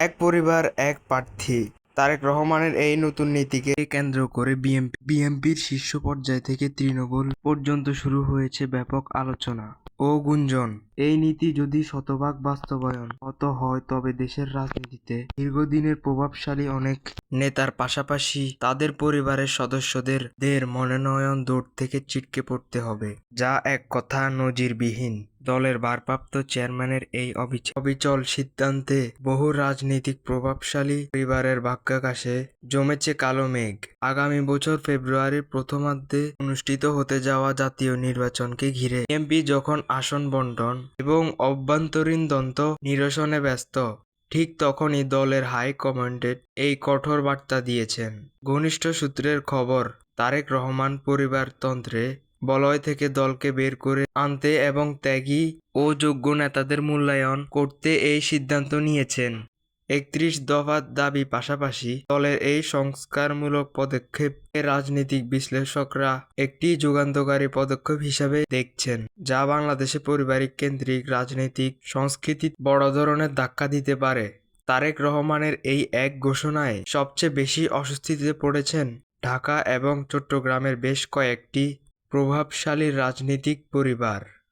এক পরিবার, এক প্রার্থী। তারেক রহমানের এই নতুন নীতিকে কেন্দ্র করে বিএমপি বিএনপির শীর্ষ পর্যায় থেকে তৃণমূল পর্যন্ত শুরু হয়েছে ব্যাপক আলোচনা ও গুঞ্জন। এই নীতি যদি শতভাগ বাস্তবায়ন হত হয়, তবে দেশের রাজনীতিতে দীর্ঘদিনের প্রভাবশালী অনেক নেতার পাশাপাশি তাদের পরিবারের সদস্যদের দের মনোনয়ন দৌড় থেকে ছিটকে পড়তে হবে, যা এক কথা নজিরবিহীন। দলের ভারপ্রাপ্ত চেয়ারম্যানের এই অবিচ- অবিচল সিদ্ধান্তে বহু রাজনৈতিক প্রভাবশালী পরিবারের ভাগ্যাকাশে জমেছে কালো মেঘ। আগামী বছর ফেব্রুয়ারির প্রথমার্ধে অনুষ্ঠিত হতে যাওয়া জাতীয় নির্বাচনকে ঘিরে এমপি যখন আসন বন্টন এবং অভ্যন্তরীণ দন্ত নিরসনে ব্যস্ত, ঠিক তখনই দলের হাই কমান্ডেড এই কঠোর বার্তা দিয়েছেন। ঘনিষ্ঠ সূত্রের খবর, তারেক রহমান পরিবারতন্ত্রে বলয় থেকে দলকে বের করে আনতে এবং ত্যাগী ও যোগ্য নেতাদের মূল্যায়ন করতে এই সিদ্ধান্ত নিয়েছেন। একত্রিশ দফার দাবি পাশাপাশি দলের এই সংস্কারমূলক পদক্ষেপ রাজনৈতিক বিশ্লেষকরা একটি যুগান্তকারী পদক্ষেপ হিসাবে দেখছেন, যা বাংলাদেশে পারিবারিক কেন্দ্রিক রাজনৈতিক সংস্কৃতি বড় ধরনের ধাক্কা দিতে পারে। তারেক রহমানের এই এক ঘোষণায় সবচেয়ে বেশি অস্বস্তিতে পড়েছেন ঢাকা এবং চট্টগ্রামের বেশ কয়েকটি প্রভাবশালী রাজনৈতিক পরিবার।